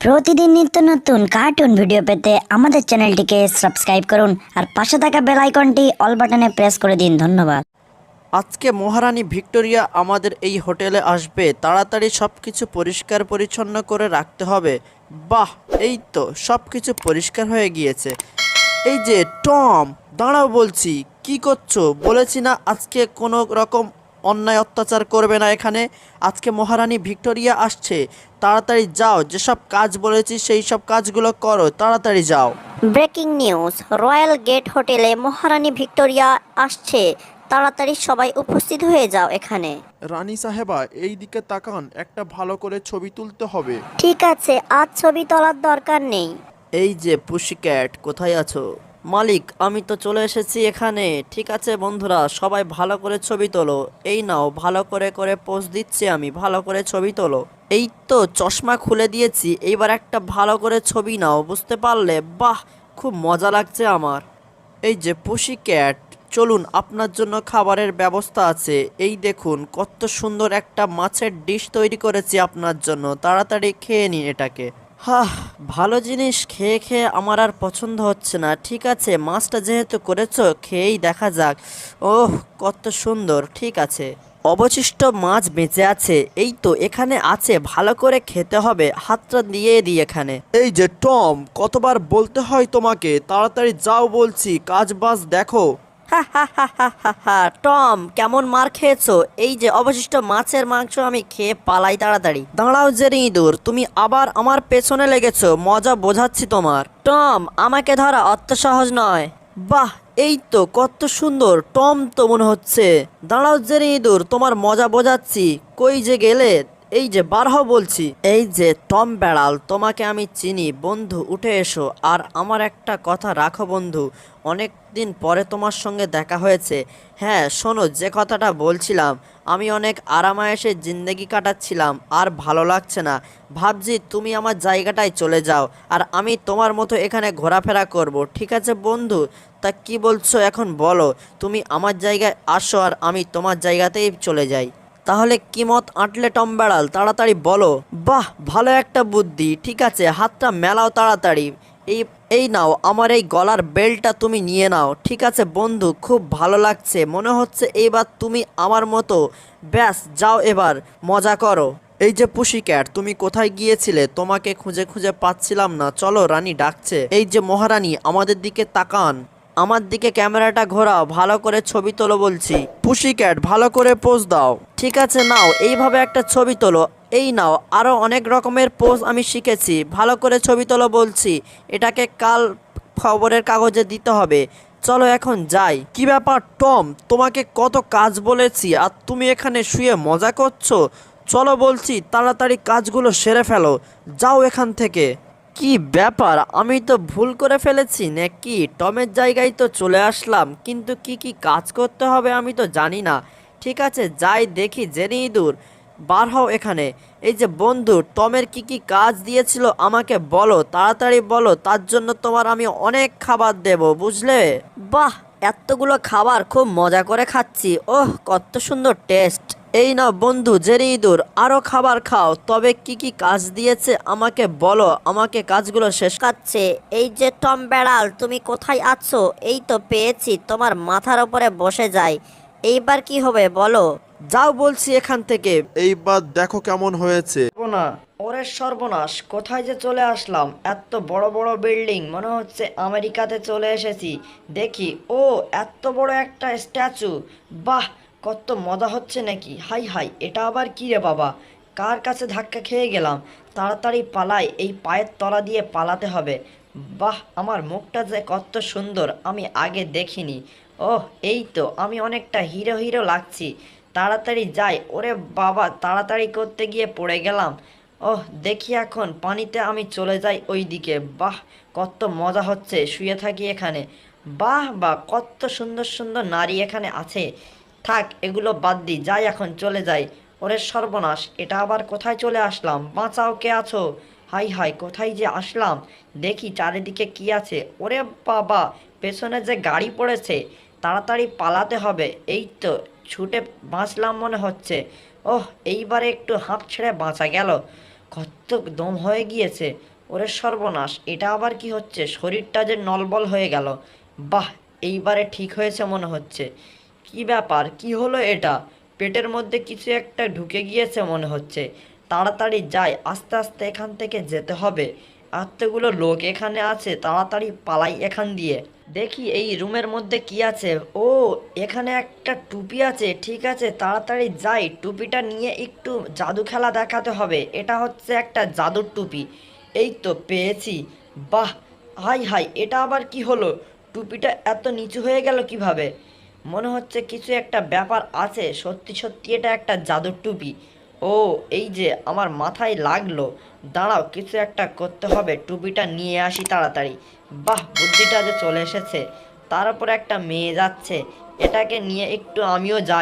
প্রতিদিন নিত্য নতুন কার্টুন ভিডিও পেতে আমাদের চ্যানেলটিকে সাবস্ক্রাইব করুন আর পাশে থাকা বেল আইকনটি অল বাটনে প্রেস করে দিন। ধন্যবাদ। আজকে মহারানী ভিক্টোরিয়া আমাদের এই হোটেলে আসবে। তাড়াতাড়ি সব কিছু পরিষ্কার পরিচ্ছন্ন করে রাখতে হবে। বাহ, এই তো সব কিছু পরিষ্কার হয়ে গিয়েছে। এই যে, টম, দাঁড়াও বলছি, কি করছ? বলেছি না আজকে কোনো রকম অন্যায় অত্যাচার করবে না এখানে। আজকে মহারানী ভিক্টোরিয়া আসছে। তাড়াতাড়ি যাও যেসব কাজ বলেছি সেই সব কাজগুলো করো তাড়াতাড়ি যাও। ব্রেকিং নিউজ রয়্যাল গেট হোটেলে মহারানী ভিক্টোরিয়া আসছে। তাড়াতাড়ি সবাই উপস্থিত হয়ে যাও এখানে। রানী সাহেবা এই দিকে তাকান একটা ভালো করে ছবি তুলতে হবে। ঠিক আছে আজ ছবি তোলার দরকার নেই। এই যে পুশিক্যাট কোথায় আছো? মালিক, আমি তো চলে এসেছি এখানে। ঠিক আছে বন্ধুরা, সবাই ভালো করে ছবি তোলো। এই নাও, ভালো করে করে পোজ দিচ্ছি আমি, ভালো করে ছবি তোলো। এই তো চশমা খুলে দিয়েছি, এইবার একটা ভালো করে ছবি নাও, বুঝতে পারলে? বাহ, খুব মজা লাগছে আমার। এই যে পুশিক্যাট চলুন আপনার জন্য খাবারের ব্যবস্থা আছে। এই দেখুন, কত সুন্দর একটা মাছের ডিশ তৈরি করেছি আপনার জন্য, তাড়াতাড়ি খেয়ে নিন এটাকে। হাহ, ভালো জিনিস খেয়ে খেয়ে আমার আর পছন্দ হচ্ছে না। ঠিক আছে, মাছটা যেহেতু করেছ, খেয়েই দেখা যাক। ওহ, কত সুন্দর, ঠিক আছে। অবশিষ্ট মাছ বেঁচে আছে। এই তো, এখানে আছে, ভালো করে খেতে হবে। হাতটা দিয়ে দিই এখানে। এই যে টম, কতবার বলতে হয় তোমাকে? তাড়াতাড়ি যাও বলছি, কাজ বাজ দেখো। টম, কেমন মার খেয়েছো? এই যে অবশিষ্ট মাছের মাংস আমি খেয়ে পালাই তাড়াতাড়ি। দাঁড়াও জেরি ইঁদুর, তুমি আবার আমার পেছনে লেগেছো, মজা বোঝাচ্ছি তোমার। টম, আমাকে ধরা অত সহজ নয়। বাহ, এই তো, কত সুন্দর, টম তো মনে হচ্ছে। দাঁড়াও জেরি ইঁদুর, তোমার মজা বোঝাচ্ছি। কই যে গেলে? এই যে বার বলছি, এই যে টম বেড়াল, তোমাকে আমি চিনি। বন্ধু, উঠে এসো। আর আমার একটা কথা রাখো বন্ধু, অনেক দিন পরে তোমার সঙ্গে দেখা হয়েছে। হ্যাঁ শোনো, যে কথাটা বলছিলাম, আমি অনেক আরামায়েসে জিন্দেগি কাটাচ্ছিলাম, আর ভালো লাগছে না। ভাবছি তুমি আমার জায়গাটায় চলে যাও, আর আমি তোমার মতো এখানে ঘোরাফেরা করব। ঠিক আছে বন্ধু? তা কি বলছো এখন বলো। তুমি আমার জায়গায় আসো, আর আমি তোমার জায়গাতেই চলে যাই। তাহলে কি মত আঁটলে টম বেড়াল? তাড়াতাড়ি বলো। বাহ, ভালো একটা বুদ্ধি। ঠিক আছে, হাতটা মেলাও তাড়াতাড়ি। এই এই নাও, আমার এই গলার বেল্টটা তুমি নিয়ে নাও। ঠিক আছে বন্ধু, খুব ভালো লাগছে। মনে হচ্ছে এইবার তুমি আমার মতো। ব্যাস, যাও এবার, মজা করো। এই যে পুশি ক্যাট, তুমি কোথায় গিয়েছিলে? তোমাকে খুঁজে খুঁজে পাচ্ছিলাম না। চলো, রানী ডাকছে। এই যে মহারানী, আমাদের দিকে তাকান। আমার দিকে ক্যামেরাটা ঘোরাও, ভালো করে ছবি তোলো বলছি। পুশি ক্যাট, ভালো করে পোজ দাও। ঠিক আছে, নাও, এইভাবে একটা ছবি তোলো। এই নাও আরও অনেক রকমের পোজ আমি শিখেছি। ভালো করে ছবি তোলো বলছি। এটাকে কাল খবরের কাগজে দিতে হবে। চলো এখন যাই। কি ব্যাপার, টম? তোমাকে কত কাজ বলেছি আর তুমি এখানে শুয়ে মজা করছ? চলো বলছি, তাড়াতাড়ি কাজগুলো সেরে ফেলো। যাও এখান থেকে। কি ব্যাপার? আমি তো ভুল করে ফেলেছি নাকি? টমের জায়গায় তো চলে আসলাম, কিন্তু কি কি কাজ করতে হবে আমি তো জানি না। ঠিক আছে, যাই দেখি, জেনে ইঁদুর। বার হও এখানে। এই যে বন্ধু, টমের কি কি কাজ দিয়েছিল আমাকে বলো, তাড়াতাড়ি বলো, তার জন্য তোমার আমি অনেক খাবার দেব, বুঝলে? বাহ এতগুলো খাবার খুব মজা করে খাচ্ছি। ওহ কত সুন্দর টেস্ট। এই না বন্ধু জেরি ইঁদুর আরও খাবার খাও। তবে কি কি কাজ দিয়েছে আমাকে বলো আমাকে কাজগুলো শেষ কাচ্ছে এই যে টম বেড়াল তুমি কোথায় আছো? এই তো পেয়েছি তোমার মাথার উপরে বসে যায়। এইবার কি হবে বলো? যাও বলছি এখান থেকে। এইবার দেখো কেমন হয়েছে। না ওরে সর্বনাশ, কোথায় যে চলে আসলাম? এত বড় বড় বিল্ডিং, মনে হচ্ছে আমেরিকাতে চলে এসেছি। দেখি, ও এত বড় একটা স্ট্যাচু। বাহ কত মজা হচ্ছে নাকি? হাই হাই, এটা আবার কি রে বাবা? কার কাছে ধাক্কা খেয়ে গেলাম? তাড়াতাড়ি পালাই, এই পায়ের তলা দিয়ে পালাতে হবে। বাহ, আমার মুখটা যে কত সুন্দর, আমি আগে দেখিনি। ওহ, এই তো, আমি অনেকটা হিরো হিরো লাগছি। তাড়াতাড়ি যাই। ওরে বাবা, তাড়াতাড়ি করতে গিয়ে পড়ে গেলাম। ওহ, দেখি এখন পানিতে আমি চলে যাই ওই দিকে বাহ, কত মজা হচ্ছে, শুয়ে থাকি এখানে। বাহ বাহ, কত সুন্দর সুন্দর নারী এখানে আছে। থাক, এগুলো বাদ দিই যাই এখন চলে যাই। ওরে সর্বনাশ, এটা আবার কোথায় চলে আসলাম? বাঁচাও, কে আছো? হাই হাই, কোথায় যে আসলাম? দেখি চারিদিকে কি আছে। ওরে বাবা, পেছনে যে গাড়ি পড়েছে, তাড়াতাড়ি পালাতে হবে। এই তো ছুটে বাঁচলাম মনে হচ্ছে। ওহ, এইবারে একটু হাঁপ ছেড়ে বাঁচা গেল। কত দম হয়ে গিয়েছে। ওরে সর্বনাশ, এটা আবার কি হচ্ছে? শরীরটা যে নলবল হয়ে গেল। বাহ, এইবারে ঠিক হয়েছে মনে হচ্ছে। কি ব্যাপার, কি হলো এটা? পেটের মধ্যে কিছু একটা ঢুকে গিয়েছে মনে হচ্ছে। তাড়াতাড়ি যাই, আস্তে আস্তে এখান থেকে যেতে হবে। এতগুলো লোক এখানে আছে, তাড়াতাড়ি পালাই এখান দিয়ে। দেখি এই রুমের মধ্যে কি আছে? ও, এখানে একটা টুপি আছে, ঠিক আছে, তাড়াতাড়ি যাই। টুপিটা নিয়ে একটু জাদু খেলা দেখাতে হবে। এটা হচ্ছে একটা জাদুর টুপি। এই তো পেয়েছি। বাহ, হাই হাই, এটা আবার কি হলো? টুপিটা এত নিচু হয়ে গেল কীভাবে? মনে হচ্ছে কিছু একটা ব্যাপার আছে। সত্যি সত্যি এটা একটা জাদুর টুপি। ও, এই যে আমার মাথায় লাগল। দাঁড়াও, কিছু একটা করতে হবে। টুপিটা নিয়ে আসি তাড়াতাড়ি। বাহ, বুদ্ধিটা যে চলে এসেছে। তার উপর একটা মেয়ে যাচ্ছে। এটাকে নিয়ে একটু আমিও যাই।